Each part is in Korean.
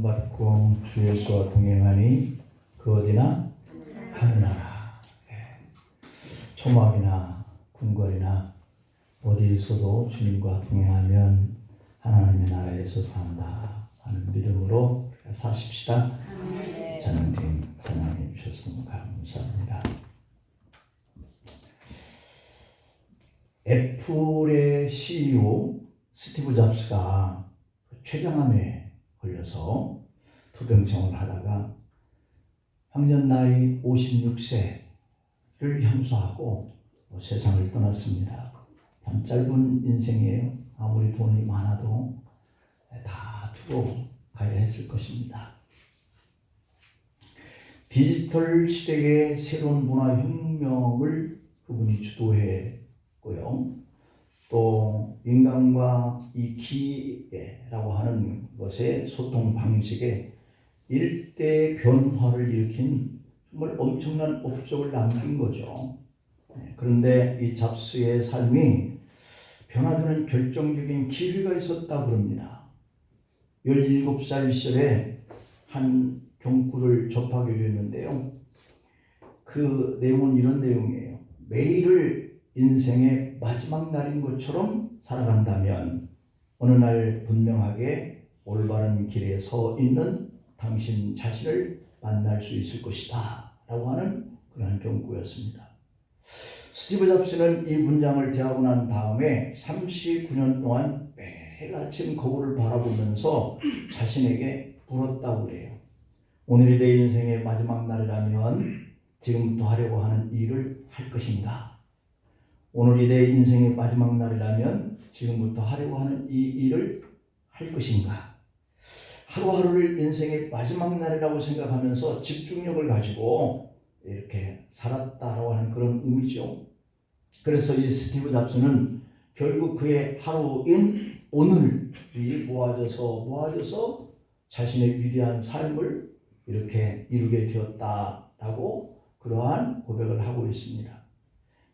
구원받고 주 예수와 동행하니 그 어디나 하늘나라. 예. 초막이나 궁궐이나 어디 있어도 주님과 동행하면 하나님의 나라에서 산다 하는 믿음으로 사십시다. 저는 지금 하나님 주셔서 감사합니다. 애플의 CEO 스티브 잡스가 췌장암에 걸려서 투병생활을 하다가 황년 나이 56세를 향수하고 세상을 떠났습니다. 참 짧은 인생이에요. 아무리 돈이 많아도 다 두고 가야 했을 것입니다. 디지털 시대의 새로운 문화 혁명을 그분이 주도했고요. 또 인간과 이 기계라고 하는 것의 소통 방식에 일대 변화를 일으킨 정말 엄청난 업적을 남긴 거죠. 네, 그런데 이 잡스의 삶이 변화되는 결정적인 기회가 있었다 그럽니다. 17살 시절에 한 경구를 접하게 됐는데요. 그 내용은 이런 내용이에요. 매일을 인생의 마지막 날인 것처럼 살아간다면 어느 날 분명하게 올바른 길에 서 있는 당신 자신을 만날 수 있을 것이다. 라고 하는 그런 경고였습니다. 스티브 잡스는 이 문장을 대하고 난 다음에 39년 동안 매일 아침 거울을 바라보면서 자신에게 물었다고 그래요. 오늘이 내 인생의 마지막 날이라면 지금부터 하려고 하는 일을 할 것인가? 오늘이 내 인생의 마지막 날이라면 지금부터 하려고 하는 이 일을 할 것인가? 하루하루를 인생의 마지막 날이라고 생각하면서 집중력을 가지고 이렇게 살았다라고 하는 그런 의미죠. 그래서 이 스티브 잡스는 결국 그의 하루인 오늘이 모아져서 모아져서 자신의 위대한 삶을 이렇게 이루게 되었다라고 그러한 고백을 하고 있습니다.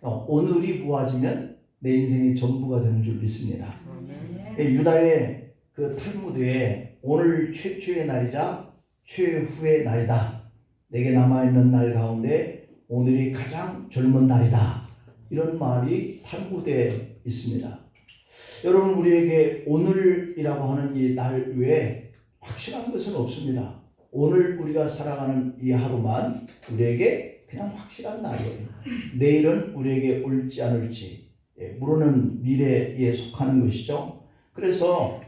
그러니까 오늘이 모아지면 내 인생이 전부가 되는 줄 믿습니다. 유다의 그 탈무드에 오늘 최초의 날이자 최후의 날이다. 내게 남아있는 날 가운데 오늘이 가장 젊은 날이다. 이런 말이 탈무드에 있습니다. 여러분 우리에게 오늘이라고 하는 이 날 외에 확실한 것은 없습니다. 오늘 우리가 살아가는 이 하루만 우리에게 그냥 확실한 날이에요. 내일은 우리에게 올지 않을지 예, 모르는 미래에 속하는 것이죠. 그래서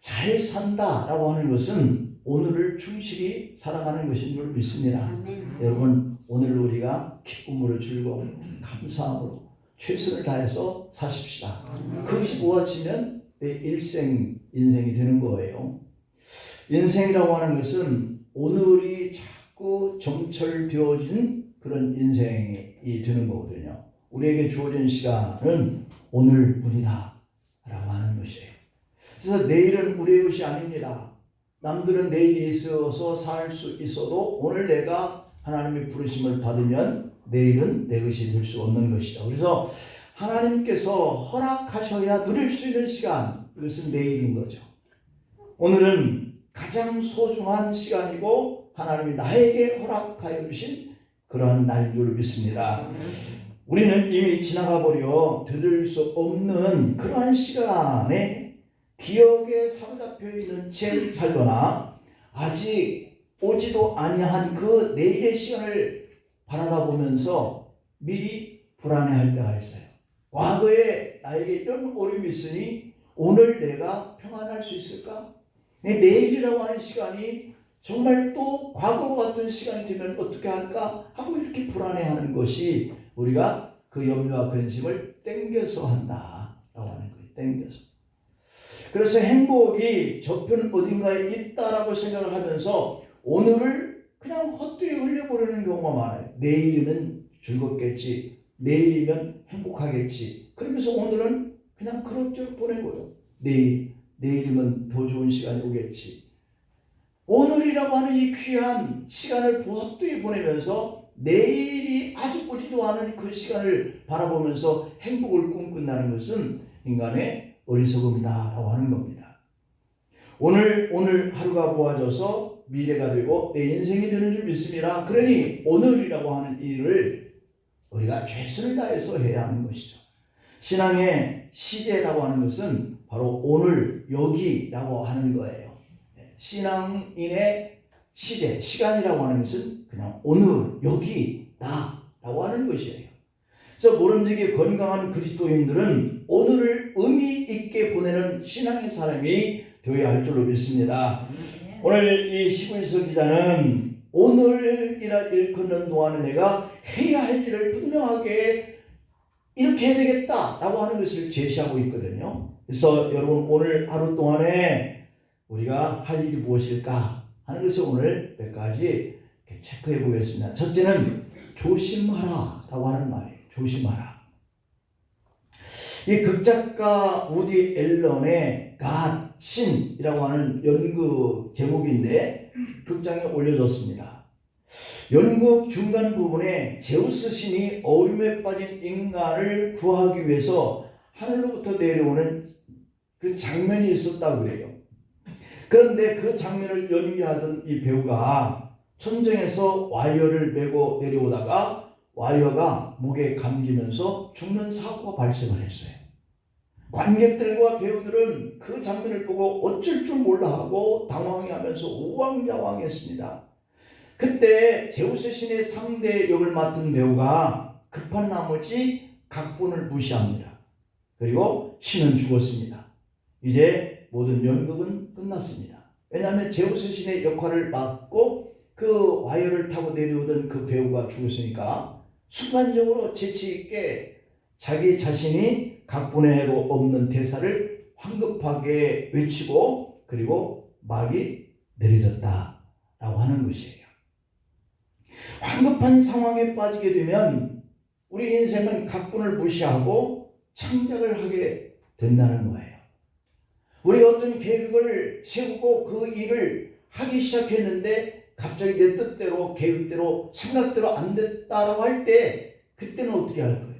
잘 산다라고 하는 것은 오늘을 충실히 살아가는 것인 줄 믿습니다. 여러분 오늘 우리가 기쁨으로 즐거움 감사함으로 최선을 다해서 사십시다. 그것이 모아지면 내 일생 인생이 되는 거예요. 인생이라고 하는 것은 오늘이 자꾸 점철되어진 그런 인생이 되는 거거든요. 우리에게 주어진 시간은 오늘뿐이다 라고 하는 것이에요. 그래서 내일은 우리의 것이 아닙니다. 남들은 내일이 있어서 살 수 있어도 오늘 내가 하나님의 부르심을 받으면 내일은 내 것이 될 수 없는 것이죠. 그래서 하나님께서 허락하셔야 누릴 수 있는 시간, 이것은 내일인 거죠. 오늘은 가장 소중한 시간이고 하나님이 나에게 허락하여 주신 그러한 날인 줄 믿습니다. 우리는 이미 지나가 버려 되돌릴 수 없는 그러한 시간에 기억에 사로잡혀 있는 채 살거나 아직 오지도 아니한 그 내일의 시간을 바라다 보면서 미리 불안해할 때가 있어요. 과거에 나에게 이런 어려움이 있으니 오늘 내가 평안할 수 있을까? 내 내일이라고 하는 시간이 정말 또 과거와 같은 시간이 되면 어떻게 할까 하고 이렇게 불안해하는 것이 우리가 그 염려와 근심을 땡겨서 한다라고 하는 거예요. 땡겨서. 그래서 행복이 저편 어딘가에 있다라고 생각을 하면서 오늘을 그냥 헛되이 흘려보내는 경우가 많아요. 내일이면 즐겁겠지. 내일이면 행복하겠지. 그러면서 오늘은 그냥 그럭저럭 보내고요. 내일, 내일이면 더 좋은 시간이 오겠지. 오늘이라고 하는 이 귀한 시간을 헛되이 보내면서 내일이 아주 보지도 않은 그 시간을 바라보면서 행복을 꿈꾼다는 것은 인간의 어리석음이다라고 하는 겁니다. 오늘 오늘 하루가 모아져서 미래가 되고 내 인생이 되는 줄 믿습니다. 그러니 오늘이라고 하는 일을 우리가 최선을 다해서 해야 하는 것이죠. 신앙의 시제라고 하는 것은 바로 오늘 여기라고 하는 거예요. 네, 신앙인의 시제, 시간이라고 하는 것은 그냥 오늘 여기 나라고 하는 것이에요. 그래서 모름지기 건강한 그리스도인들은 오늘을 의미 있게 보내는 신앙의 사람이 되어야 할 줄로 믿습니다. 오늘 이 시부에서 기자는 오늘이라 일컫는 동안에 내가 해야 할 일을 분명하게 이렇게 해야 되겠다라고 하는 것을 제시하고 있거든요. 그래서 여러분 오늘 하루 동안에 우리가 할 일이 무엇일까 하는 것을 오늘 몇 가지 체크해 보겠습니다. 첫째는 조심하라 라고 하는 말이에요. 조심하라. 이 극작가 우디 앨런의 갓 신이라고 하는 연극 제목인데 극장에 올려졌습니다. 연극 중간 부분에 제우스 신이 어둠에 빠진 인간을 구하기 위해서 하늘로부터 내려오는 그 장면이 있었다고 그래요. 그런데 그 장면을 연기하던 이 배우가 천정에서 와이어를 메고 내려오다가 와이어가 목에 감기면서 죽는 사고가 발생을 했어요. 관객들과 배우들은 그 장면을 보고 어쩔 줄 몰라 하고 당황해하면서 우왕좌왕했습니다. 그때 제우스 신의 상대 역을 맡은 배우가 급한 나머지 각본을 무시합니다. 그리고 신은 죽었습니다. 이제 모든 연극은 끝났습니다. 왜냐하면 제우스 신의 역할을 맡고 그 와이어를 타고 내려오던 그 배우가 죽었으니까 순간적으로 재치 있게 자기 자신이 각본에도 없는 대사를 황급하게 외치고 그리고 막이 내려졌다라고 하는 것이에요. 황급한 상황에 빠지게 되면 우리 인생은 각본을 무시하고 창작을 하게 된다는 거예요. 우리 어떤 계획을 세우고 그 일을 하기 시작했는데 갑자기 내 뜻대로 계획대로 생각대로 안 됐다라고 할 때 그때는 어떻게 할 거예요?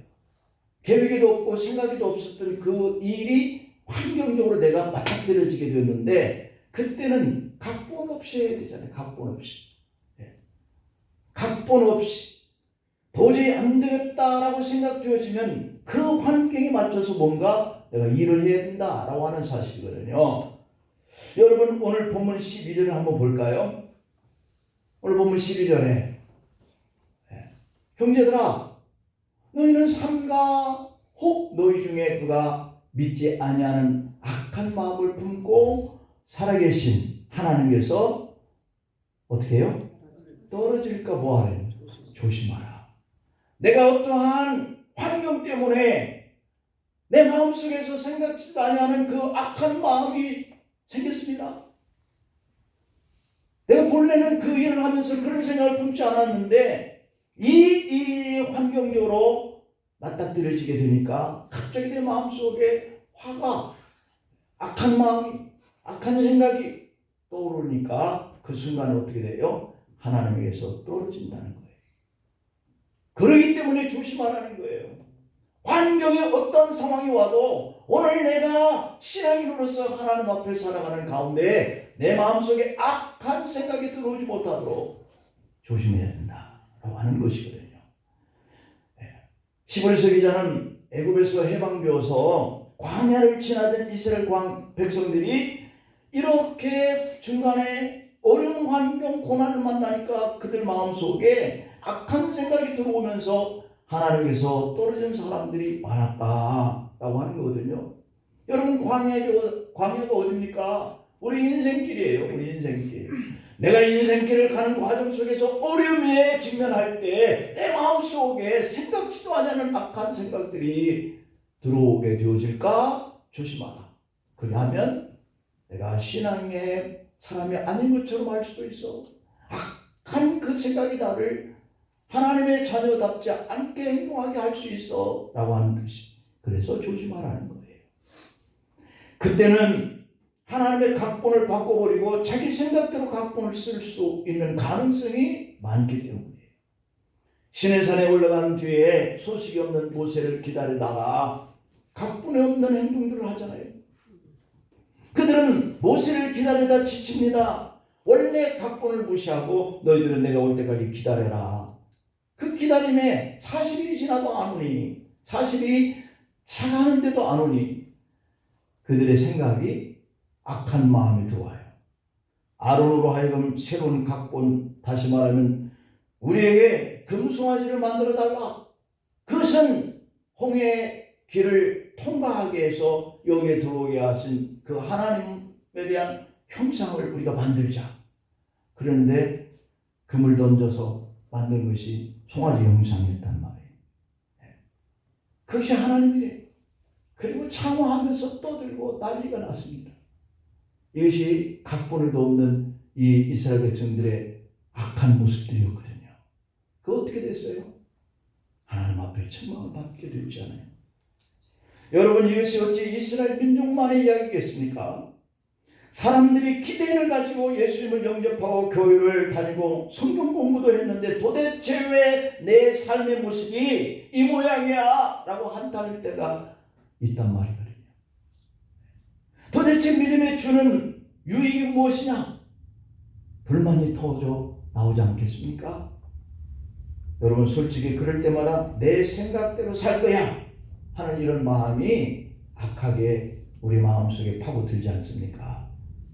계획에도 없고 생각에도 없었던 그 일이 환경적으로 내가 맞닥뜨려지게 됐는데 그때는 각본 없이 해야 되잖아요. 각본 없이. 예. 각본 없이 도저히 안 되겠다라고 생각되어지면 그 환경에 맞춰서 뭔가 내가 일을 해야 된다라고 하는 사실이거든요. 여러분 오늘 본문 12절을 한번 볼까요? 오늘 본문 12절에 형제들아 너희는 삼가 혹 너희 중에 누가 믿지 아니하는 악한 마음을 품고 살아계신 하나님께서 어떻게 해요? 떨어질까 뭐하래? 조심하라. 내가 어떠한 환경 때문에 내 마음속에서 생각지도 아니하는 그 악한 마음이 생겼습니다. 내가 본래는 그 일을 하면서 그런 생각을 품지 않았는데 이 일이 환경적으로 맞닥뜨려지게 되니까 갑자기 내 마음속에 화가 악한 마음이 악한 생각이 떠오르니까 그 순간에 어떻게 돼요? 하나님에게서 떨어진다는 거예요. 그러기 때문에 조심하라는 거예요. 환경에 어떤 상황이 와도 오늘 내가 신앙인으로서 하나님 앞에 살아가는 가운데 내 마음속에 악한 생각이 들어오지 못하도록 조심해야 된다라고 하는 것이거든요. 11세 기 자는 애굽에서 해방되어서 광야를 지나던 이스라엘 광 백성들이 이렇게 중간에 어려운 환경 고난을 만나니까 그들 마음속에 악한 생각이 들어오면서 하나님께서 떨어진 사람들이 많았다라고 하는 거거든요. 여러분 광야가 광야가 어딥니까? 우리 인생길이에요. 우리 인생길. 내가 인생길을 가는 과정 속에서 어려움에 직면할 때 내 마음속에 생각지도 않는 악한 생각들이 들어오게 되어질까 조심하라. 그리하면 내가 신앙의 사람이 아닌 것처럼 할 수도 있어. 악한 그 생각이 나를 하나님의 자녀답지 않게 행동하게 할 수 있어. 라고 하는 뜻이. 그래서 조심하라는 거예요. 그때는 하나님의 각본을 바꿔버리고 자기 생각대로 각본을 쓸 수 있는 가능성이 많기 때문이에요. 신의 산에 올라간 뒤에 소식이 없는 모세를 기다리다가 각본에 없는 행동들을 하잖아요. 그들은 모세를 기다리다 지칩니다. 원래 각본을 무시하고 너희들은 내가 올 때까지 기다려라. 그 기다림에 40일이 지나도 안 오니 40일이 차가는데도 안 오니 그들의 생각이 악한 마음이 들어와요. 아론으로 하여금 새로운 각본 다시 말하면 우리에게 금송아지를 만들어 달라. 그것은 홍해의 길을 통과하게 해서 여기에 들어오게 하신 그 하나님에 대한 형상을 우리가 만들자. 그런데 금을 던져서 만든 것이 송아지 형상이었단 말이에요. 네. 그것이 하나님이래. 그리고 창화하면서 떠들고 난리가 났습니다. 이것이 각본에도 없는 이 이스라엘 백성들의 악한 모습들이었거든요. 그 어떻게 됐어요? 하나님 앞에 책망을 받게 되었잖아요. 여러분 이것이 어찌 이스라엘 민족만의 이야기겠습니까? 사람들이 기대를 가지고 예수님을 영접하고 교회를 다니고 성경 공부도 했는데 도대체 왜 내 삶의 모습이 이 모양이야? 라고 한탄할 때가 있단 말이거든요. 도대체 믿음의 주는 유익이 무엇이냐? 불만이 터져 나오지 않겠습니까? 여러분 솔직히 그럴 때마다 내 생각대로 살 거야 하는 이런 마음이 악하게 우리 마음속에 파고들지 않습니까?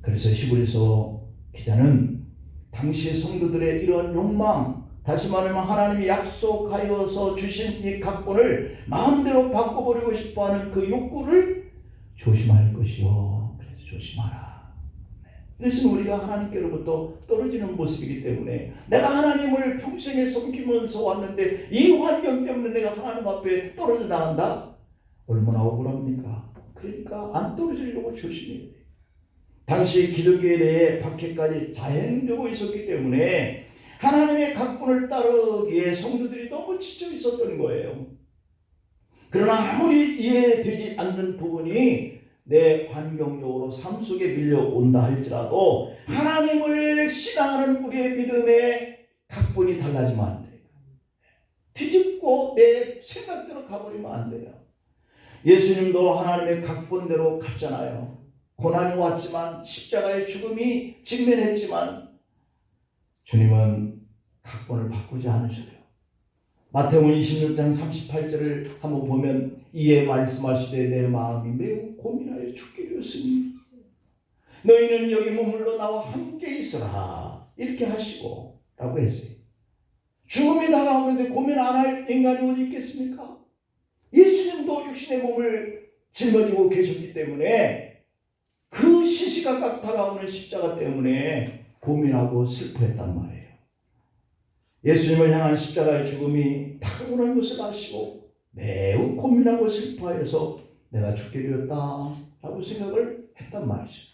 그래서 히브리서 기자는 당시 성도들의 이런 욕망 다시 말하면 하나님이 약속하여서 주신 이 각본을 마음대로 바꿔버리고 싶어하는 그 욕구를 조심할 것이요. 그래서 조심하라. 네. 그래서 우리가 하나님께로부터 떨어지는 모습이기 때문에 내가 하나님을 평생에 섬기면서 왔는데 이 환경 때문에 내가 하나님 앞에 떨어져 나간다? 얼마나 억울합니까? 그러니까 안 떨어지려고 조심해야 돼. 당시 기독교에 대해 박해까지 자행되고 있었기 때문에 하나님의 각본을 따르기에 성도들이 너무 지쳐 있었던 거예요. 그러나 아무리 이해되지 않는 부분이 내 환경적으로 삶 속에 밀려온다 할지라도 하나님을 신앙하는 우리의 믿음의 각본이 달라지면 안 돼요. 뒤집고 내 생각대로 가버리면 안 돼요. 예수님도 하나님의 각본대로 갔잖아요. 고난이 왔지만 십자가의 죽음이 직면했지만 주님은 각본을 바꾸지 않으셔요. 마태복음 26장 38절을 한번 보면 이에 말씀하시되 내 마음이 매우 고민하여 죽게 되었으니 너희는 여기 머물러 나와 함께 있으라 이렇게 하시고 라고 했어요. 죽음이 다가오는데 고민 안 할 인간이 어디 있겠습니까? 예수님도 육신의 몸을 짊어지고 계셨기 때문에 그 시시각각 다가오는 십자가 때문에 고민하고 슬퍼했단 말이에요. 예수님을 향한 십자가의 죽음이 다가오는 것을 아시고 매우 고민하고 슬퍼해서 내가 죽게 되었다 라고 생각을 했단 말이죠.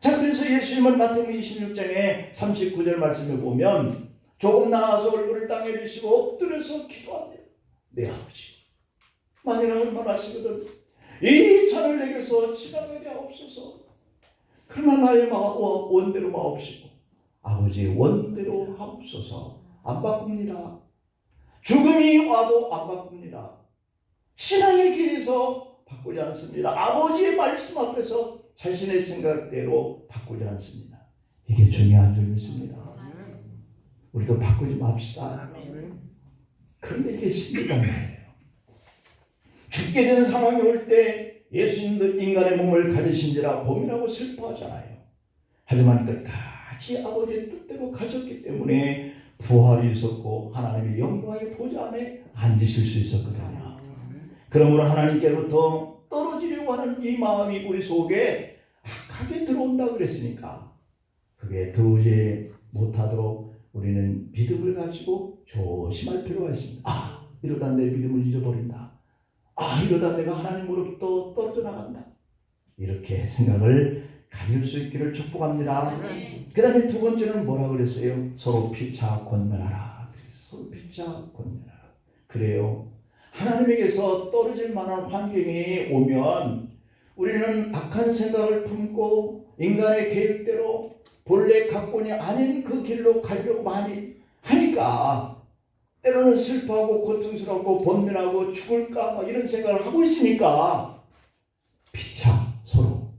자 그래서 예수님은 마태복음 26장에 39절 말씀을 보면 조금 나아서 얼굴을 땅에 대시고 엎드려서 기도하대요. 내 아버지 만일 얼마나 하시거든 이 잔을 내게서 지나가게 하옵소서 그러나 나의 마 원대로 마옵시고 아버지 원대로 하옵소서 안 바꿉니다. 죽음이 와도 안 바꿉니다. 신앙의 길에서 바꾸지 않습니다. 아버지의 말씀 앞에서 자신의 생각대로 바꾸지 않습니다. 이게 중요한 줄 믿습니다. 우리도 바꾸지 맙시다. 그런데 이게 신비한 거예요. 죽게 된 상황이 올 때 예수님도 인간의 몸을 가지신지라 고민하고 슬퍼하잖아요. 하지만 끝까지 아버지의 뜻대로 가셨기 때문에 부활이 있었고 하나님의 영광의 보좌 안에 앉으실 수 있었거든요. 그러므로 하나님께로부터 떨어지려고 하는 이 마음이 우리 속에 악하게 들어온다 그랬으니까 그게 들어오지 못하도록 우리는 믿음을 가지고 조심할 필요가 있습니다. 아 이러다 내 믿음을 잊어버린다. 아 이러다 내가 하나님으로부터 떨어져 나간다. 이렇게 생각을 가질 수 있기를 축복합니다. 그 다음에 두 번째는 뭐라 그랬어요? 서로 피차 권면하라. 서로 피차 권면하라. 그래요. 하나님에게서 떨어질 만한 환경이 오면 우리는 악한 생각을 품고 인간의 계획대로 본래 각본이 아닌 그 길로 가려고 많이 하니까 때로는 슬퍼하고 고통스럽고 번민하고 죽을까 막 이런 생각을 하고 있으니까 피차 서로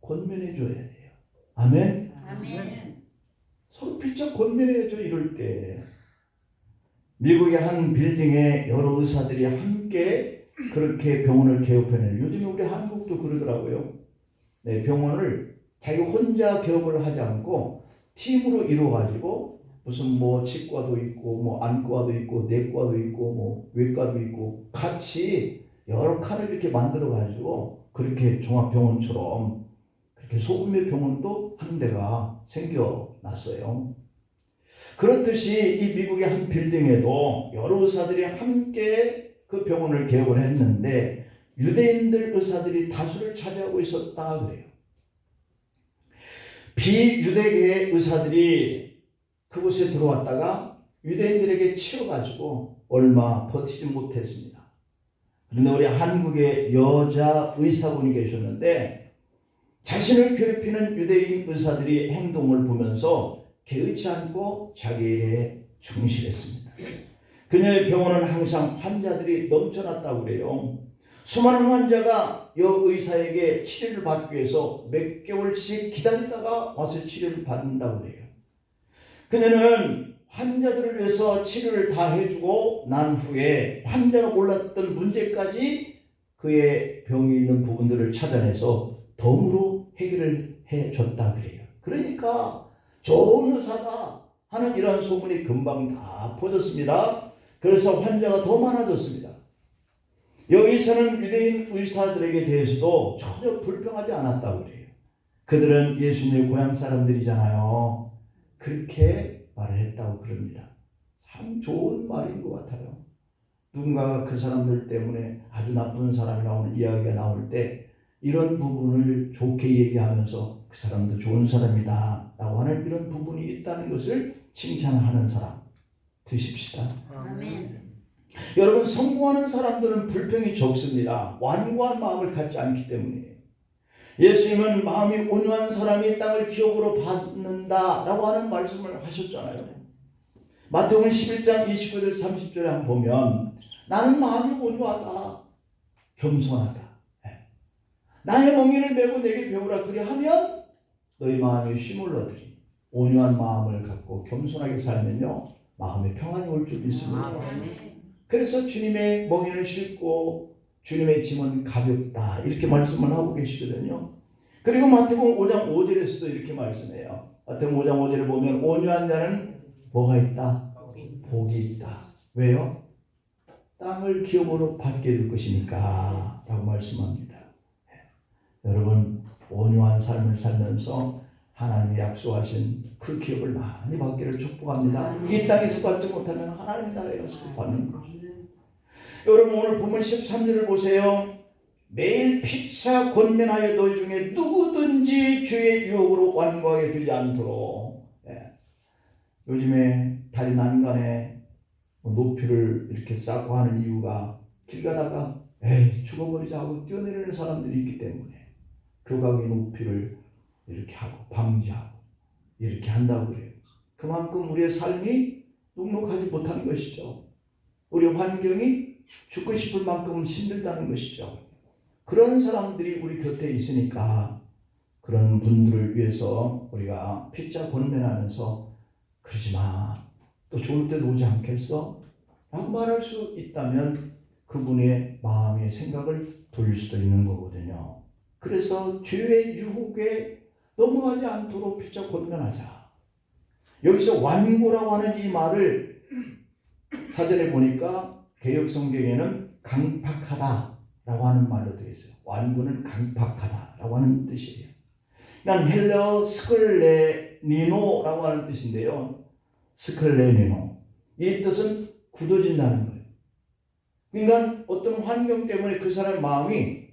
권면해 줘야 돼요. 아멘. 아멘. 서로 필적 권면해야죠 이럴 때. 미국의 한 빌딩에 여러 의사들이 함께 그렇게 병원을 개업해내요. 요즘에 우리 한국도 그러더라고요. 네, 병원을 자기 혼자 개업을 하지 않고 팀으로 이루어가지고 무슨 뭐 치과도 있고 뭐 안과도 있고 내과도 있고 뭐 외과도 있고 같이 여러 칸을 이렇게 만들어 가지고 그렇게 종합병원처럼 그렇게 소금의 병원도 한 대가 생겨났어요. 그렇듯이 이 미국의 한 빌딩에도 여러 의사들이 함께 그 병원을 개업을 했는데 유대인들 의사들이 다수를 차지하고 있었다 그래요. 비유대계의 의사들이 그곳에 들어왔다가 유대인들에게 치여가지고 얼마 버티지 못했습니다. 그런데 우리 한국의 여자 의사분이 계셨는데 자신을 괴롭히는 유대인 의사들이 행동을 보면서 개의치 않고 자기 일에 충실했습니다. 그녀의 병원은 항상 환자들이 넘쳐났다고 그래요. 수많은 환자가 여 의사에게 치료를 받기 위해서 몇 개월씩 기다리다가 와서 치료를 받는다고 그래요. 그녀는 환자들을 위해서 치료를 다 해주고 난 후에 환자가 몰랐던 문제까지 그의 병이 있는 부분들을 찾아내서 덤으로 해결을 해줬다 그래요. 그러니까 좋은 의사다 하는 이런 소문이 금방 다 퍼졌습니다. 그래서 환자가 더 많아졌습니다. 여기서는 유대인 의사들에게 대해서도 전혀 불평하지 않았다고 그래요. 그들은 예수님의 고향 사람들이잖아요. 그렇게 말을 했다고 그럽니다. 참 좋은 말인 것 같아요. 누군가가 그 사람들 때문에 아주 나쁜 사람이 나오는 이야기가 나올 때 이런 부분을 좋게 얘기하면서 그 사람도 좋은 사람이다 라고 하는 이런 부분이 있다는 것을 칭찬하는 사람 되십시다. 아멘. 여러분 성공하는 사람들은 불평이 적습니다. 완고한 마음을 갖지 않기 때문이에요. 예수님은 마음이 온유한 사람이 땅을 기업으로 받는다라고 하는 말씀을 하셨잖아요. 마태복음 11장 29절 30절에 한번 보면 나는 마음이 온유하다 겸손하다 예. 나의 멍에를 메고 내게 배우라 그리하면 너희 마음이 쉼을 얻으리 온유한 마음을 갖고 겸손하게 살면요 마음에 평안이 올 줄 믿습니다. 그래서 주님의 멍에는 쉽고 주님의 짐은 가볍다 이렇게 말씀을 하고 계시거든요. 그리고 마태복음 5장 5절에서도 이렇게 말씀해요. 마태복음 5장 5절을 보면 온유한 자는 뭐가 있다? 복이 있다. 왜요? 땅을 기업으로 받게 될 것이니까 라고 말씀합니다. 예. 여러분 온유한 삶을 살면서 하나님이 약속하신 그 기업을 많이 받기를 축복합니다. 이 땅에서 받지 못하면 하나님 나라에 가서 받는 거죠. 여러분 오늘 보면 13절을 보세요. 매일 피차 권면하여 너희 중에 누구든지 주의 유혹으로 완고하게 되지 않도록 예. 요즘에 다리 난간에 뭐 높이를 이렇게 쌓고 하는 이유가 길 가다가 에이 죽어버리자 하고 뛰어내리는 사람들이 있기 때문에 교각의 높이를 이렇게 하고 방지하고 이렇게 한다고 그래요. 그만큼 우리의 삶이 눅눅하지 못하는 것이죠. 우리 환경이 죽고 싶을 만큼 힘들다는 것이죠. 그런 사람들이 우리 곁에 있으니까 그런 분들을 위해서 우리가 피자 권면하면서 그러지 마. 또 좋을 때도 오지 않겠어? 라고 말할 수 있다면 그분의 마음의 생각을 돌릴 수도 있는 거거든요. 그래서 죄의 유혹에 넘어가지 않도록 피자 권면하자. 여기서 완고라고 하는 이 말을 사전에 보니까 개혁 성경에는 강팍하다라고 하는 말로 되어 있어요. 완고는 강팍하다라고 하는 뜻이에요. 난 헬러 스클레니노라고 하는 뜻인데요. 스클레니노. 이 뜻은 굳어진다는 거예요. 그러니까 어떤 환경 때문에 그 사람의 마음이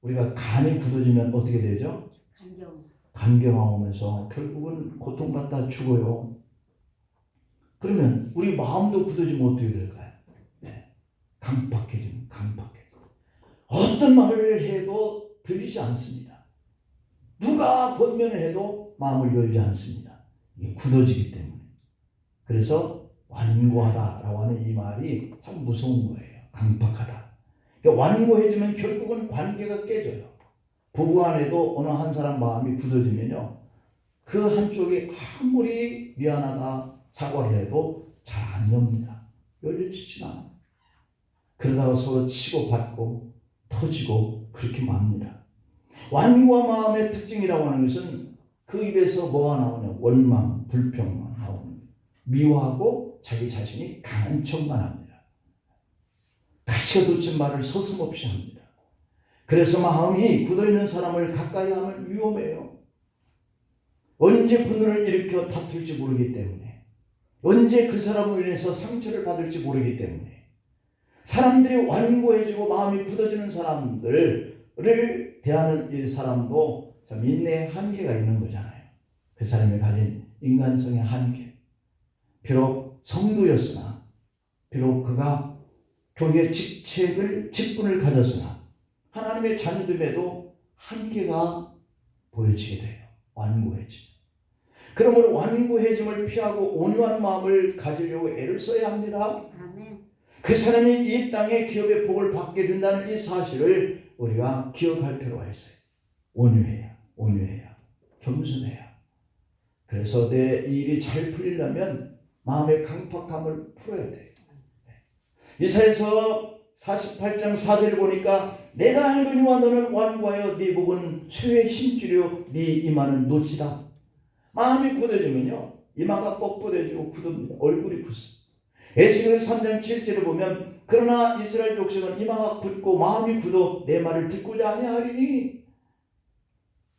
우리가 간이 굳어지면 어떻게 되죠? 간경. 간경하면서 결국은 고통받다 죽어요. 그러면 우리 마음도 굳어지면 어떻게 될까요? 네. 강팍해지면 강팍해. 어떤 말을 해도 들리지 않습니다. 누가 권면을 해도 마음을 열지 않습니다. 이게 굳어지기 때문에. 그래서 완고하다라고 하는 이 말이 참 무서운 거예요. 강팍하다. 그러니까 완고해지면 결국은 관계가 깨져요. 부부 안에도 어느 한 사람 마음이 굳어지면요. 그 한쪽이 아무리 미안하다 사과를 해도 잘 안 엽니다. 열려지진 않아요. 그러다가 서로 치고받고 터지고 그렇게 맙니다. 완고한 마음의 특징이라고 하는 것은 그 입에서 뭐가 나오냐 원망, 불평만 거예요. 미워하고 자기 자신이 강한 척만 합니다. 가시가 돋친 말을 서슴없이 합니다. 그래서 마음이 굳어있는 사람을 가까이 하면 위험해요. 언제 분노를 일으켜 다툴지 모르기 때문에 언제 그 사람으로 인해서 상처를 받을지 모르기 때문에 사람들이 완고해지고 마음이 굳어지는 사람들을 대하는 이 사람도 참 인내의 한계가 있는 거잖아요. 그 사람이 가진 인간성의 한계. 비록 성도였으나 비록 그가 교회 직책을 직분을 가졌으나 하나님의 자녀됨에도 한계가 보여지게 돼요. 완고해짐. 그러므로 완고해짐을 피하고 온유한 마음을 가지려고 애를 써야 합니다. 그 사람이 이 땅의 기업의 복을 받게 된다는 이 사실을 우리가 기억할 필요가 있어요. 온유해야, 온유해야, 겸손해야. 그래서 내 일이 잘 풀리려면 마음의 강팍함을 풀어야 돼요. 이사에서 48장 4절을 보니까 내가 알거니와 너는 완고하여 네 목은 수에 힘주려 네 이마는 놓치다. 마음이 굳어지면요 이마가 뻣뻣해지고 굳습니다. 얼굴이 굳습니다. 에스겔 3장 7절을 보면 그러나 이스라엘 족속은 이마가 굳고 마음이 굳어 내 말을 듣고자 아니하리니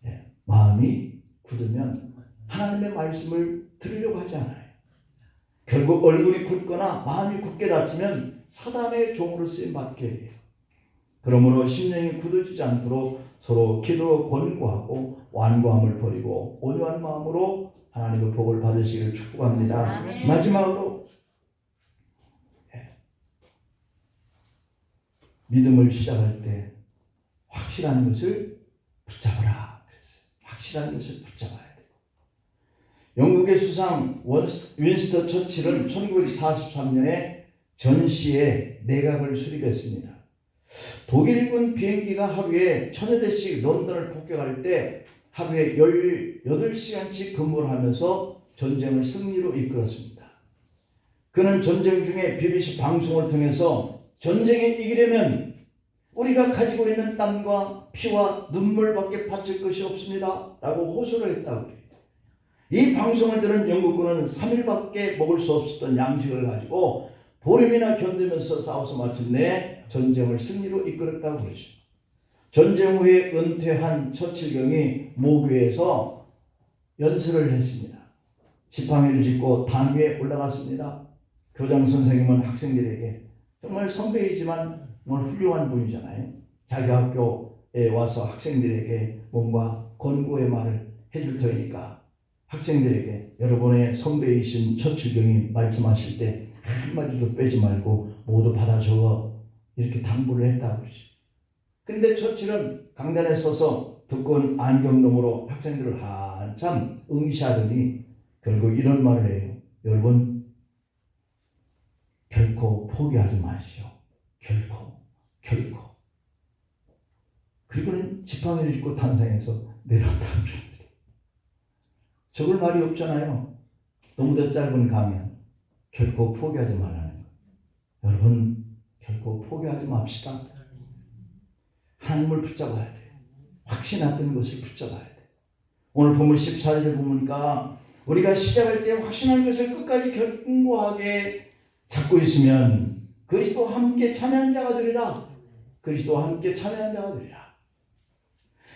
네, 마음이 굳으면 하나님의 말씀을 들으려고 하지 않아요. 결국 얼굴이 굳거나 마음이 굳게 닫히면 사단의 종으로 쓰임 받게 돼요. 그러므로 심령이 굳어지지 않도록 서로 기도로 권고하고 완고함을 버리고 온유한 마음으로 하나님의 복을 받으시기를 축복합니다. 아멘. 마지막으로 믿음을 시작할 때 확실한 것을 붙잡아라 그랬어요. 확실한 것을 붙잡아야 돼요. 영국의 수상 윈스터 처칠은 1943년에 전시에 내각을 수립했습니다. 독일군 비행기가 하루에 천여 대씩 런던을 폭격할 때 하루에 18시간씩 근무를 하면서 전쟁을 승리로 이끌었습니다. 그는 전쟁 중에 BBC 방송을 통해서 전쟁에 이기려면 우리가 가지고 있는 땀과 피와 눈물밖에 바칠 것이 없습니다. 라고 호소를 했다고 그래요. 이 방송을 들은 영국군은 3일밖에 먹을 수 없었던 양식을 가지고 보름이나 견디면서 싸워서 마침내 전쟁을 승리로 이끌었다고 그러죠. 전쟁 후에 은퇴한 처칠경이 모교에서 연설을 했습니다. 지팡이를 짚고 단 위에 올라갔습니다. 교장 선생님은 학생들에게 정말 선배이지만 정말 훌륭한 분이잖아요. 자기 학교에 와서 학생들에게 뭔가 권고의 말을 해줄 테니까 학생들에게 여러분의 선배이신 처칠경이 말씀하실 때 한마디도 빼지 말고 모두 받아 적어 이렇게 당부를 했다고 그러죠. 근데 처칠은 강단에 서서 두꺼운 안경놈으로 학생들을 한참 응시하더니 결국 이런 말을 해요. 여러분 결코 포기하지 마시오. 결코, 결코. 그리고는 지팡이를 짚고 내려왔다고 합니다. 적을 말이 없잖아요. 너무 더 짧은 강연. 결코 포기하지 말라는 거. 여러분, 결코 포기하지 맙시다. 하나님을 붙잡아야 돼요. 확신했던 것을 붙잡아야 돼요. 오늘 본문 14절을 보니까 우리가 시작할 때 확신한 것을 끝까지 견고하게 잡고 있으면 그리스도와 함께 참여한 자가 되리라. 그리스도와 함께 참여한 자가 되리라.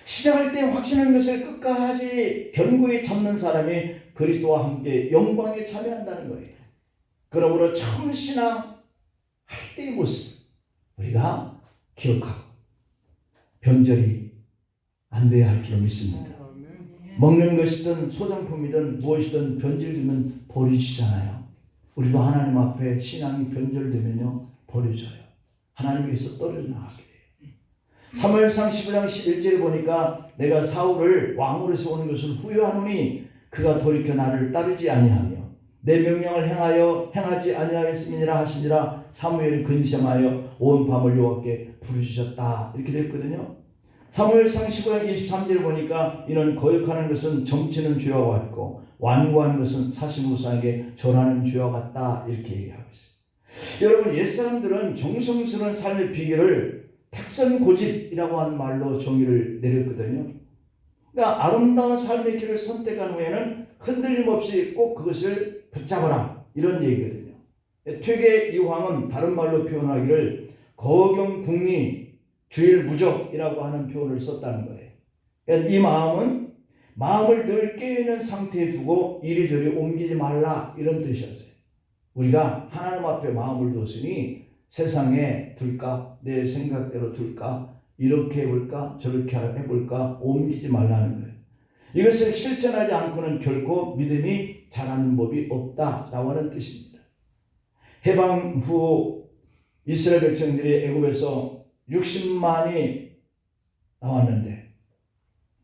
시작할 때 확신한 것을 끝까지 견고히 잡는 사람이 그리스도와 함께 영광에 참여한다는 거예요. 그러므로 처음 신앙 할 때의 모습 우리가 기억하고 변절이 안 돼야 할줄 믿습니다. 먹는 것이든 소장품이든 무엇이든 변질되면 버리시잖아요. 우리도 하나님 앞에 신앙이 변절되면요 버려져요. 하나님께서 떨어져 나가게 돼요. 사무엘상 11장 11절에 보니까 내가 사울을 왕으로 세우는 것을 후회하노니 그가 돌이켜 나를 따르지 아니하며 내 명령을 행하여 행하지 아니하였음이니라 하시니라 사무엘이 근심하여 온 밤을 여호와께 부르짖었다 이렇게 됐거든요. 사무엘상 15장 23절 보니까 이는 거역하는 것은 정치는 죄와 같고 완고하는 것은 사시무사에게 절하는 죄와 같다 이렇게 얘기하고 있어요. 여러분 옛사람들은 정성스러운 삶의 비결을 택선 고집이라고 하는 말로 정의를 내렸거든요. 그러니까 아름다운 삶의 길을 선택한 후에는 흔들림 없이 꼭 그것을 붙잡아라 이런 얘기거든요. 퇴계 이황은 다른 말로 표현하기를 거경국리 주일무적이라고 하는 표현을 썼다는 거예요. 그러니까 이 마음은 마음을 늘 깨있는 상태에 두고 이리저리 옮기지 말라 이런 뜻이었어요. 우리가 하나님 앞에 마음을 뒀으니 세상에 둘까 내 생각대로 둘까 이렇게 해볼까 저렇게 해볼까 옮기지 말라는 거예요. 이것을 실천하지 않고는 결코 믿음이 자라는 법이 없다라고 하는 뜻입니다. 해방 후 이스라엘 백성들이 애굽에서 60만이 나왔는데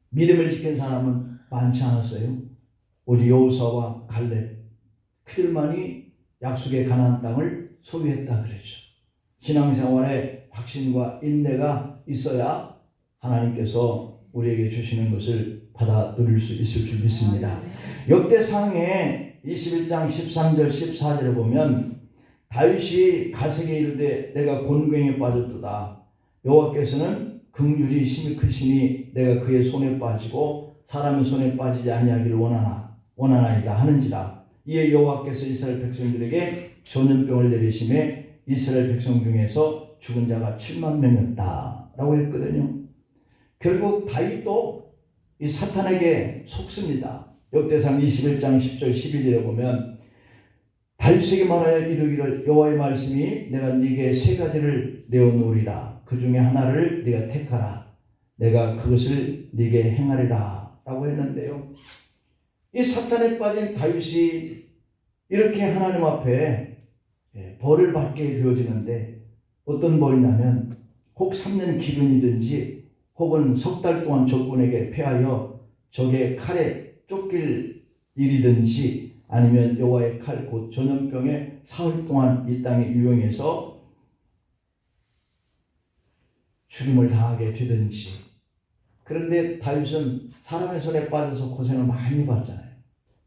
믿음을 지킨 사람은 많지 않았어요. 오직 여호사와 갈렙 그들만이 약속의 가나안 땅을 소유했다 그랬죠. 신앙생활에 확신과 인내가 있어야 하나님께서 우리에게 주시는 것을 받아 누릴 수 있을 줄 믿습니다. 역대상의 21장 13절 14절을 보면 다윗이 가세게 이르되 내가 곤경에 빠졌도다. 여호와께서는 긍휼이 심히 크시니 내가 그의 손에 빠지고 사람의 손에 빠지지 아니하기를 원하나 원하나이다 하는지라. 이에 여호와께서 이스라엘 백성들에게 전염병을 내리심에 이스라엘 백성 중에서 죽은 자가 7만 명이었다라고 했거든요. 결국 다윗도 이 사탄에게 속습니다. 역대상 21장 10절 12절에 보면 다윗에게 말하여 이르기를 여호와의 말씀이 내가 네게 세 가지를 내어놓으리라 그 중에 하나를 네가 택하라 내가 그것을 네게 행하리라 라고 했는데요. 이 사탄에 빠진 다윗이 이렇게 하나님 앞에 예, 벌을 받게 되어지는데 어떤 벌이냐면 혹 3년 기근이든지 혹은 석 달 동안 적군에게 패하여 적의 칼에 쫓길 일이든지 아니면 여호와의 칼 곧 전염병에 사흘 동안 이 땅에 유용해서 죽임을 당하게 되든지 그런데 다윗은 사람의 손에 빠져서 고생을 많이 받잖아요.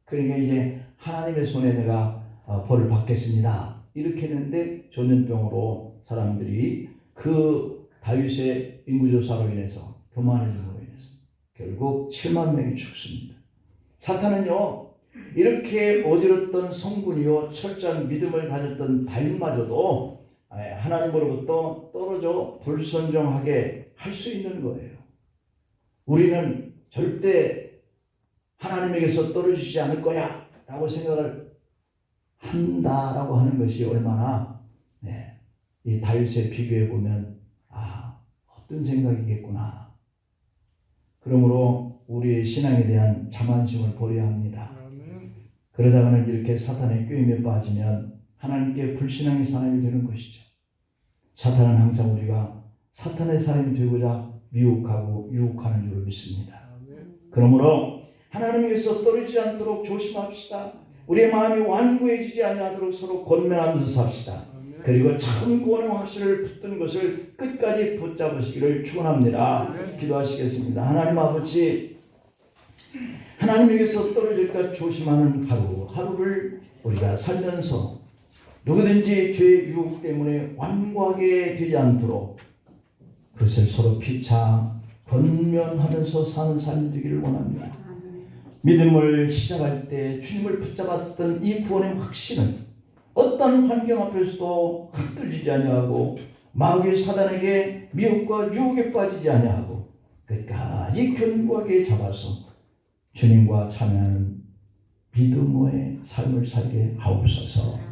그러니까 이제 하나님의 손에 내가 어, 벌을 받겠습니다. 이렇게 했는데 전염병으로 사람들이 그 다윗의 인구조사로 인해서 교만해짐으로 인해서 결국 7만 명이 죽습니다. 사탄은요 이렇게 어지럽던 성군이요 철저한 믿음을 가졌던 다윗마저도 하나님으로부터 떨어져 불순종하게 할 수 있는 거예요. 우리는 절대 하나님에게서 떨어지지 않을 거야 라고 생각을 한다라고 하는 것이 얼마나 네, 이 다윗에 비교해 보면 아 어떤 생각이겠구나. 그러므로 우리의 신앙에 대한 자만심을 버려야 합니다. 그러다가는 이렇게 사탄의 꾀임에 빠지면 하나님께 불신앙의 사람이 되는 것이죠. 사탄은 항상 우리가 사탄의 사람이 되고자 미혹하고 유혹하는 줄 믿습니다. 그러므로 하나님께서 떨어지지 않도록 조심합시다. 우리의 마음이 완고해지지 아니하도록 서로 권면하면서 삽시다. 그리고 참 구원의 확신을 붙든 것을 끝까지 붙잡으시기를 축원합니다. 기도하시겠습니다. 하나님 아버지 하나님에게서 떨어질까 조심하는 하루 하루를 우리가 살면서 누구든지 죄의 유혹 때문에 완고하게 되지 않도록 그것을 서로 피차 권면하면서 사는 삶이 되기를 원합니다. 믿음을 시작할 때 주님을 붙잡았던 이 구원의 확신은 어떤 환경 앞에서도 흔들리지 아니하고 마귀 사단에게 미혹과 유혹에 빠지지 아니하고 끝까지 견고하게 잡아서 주님과 참여하는 믿음의 삶을 살게 하옵소서.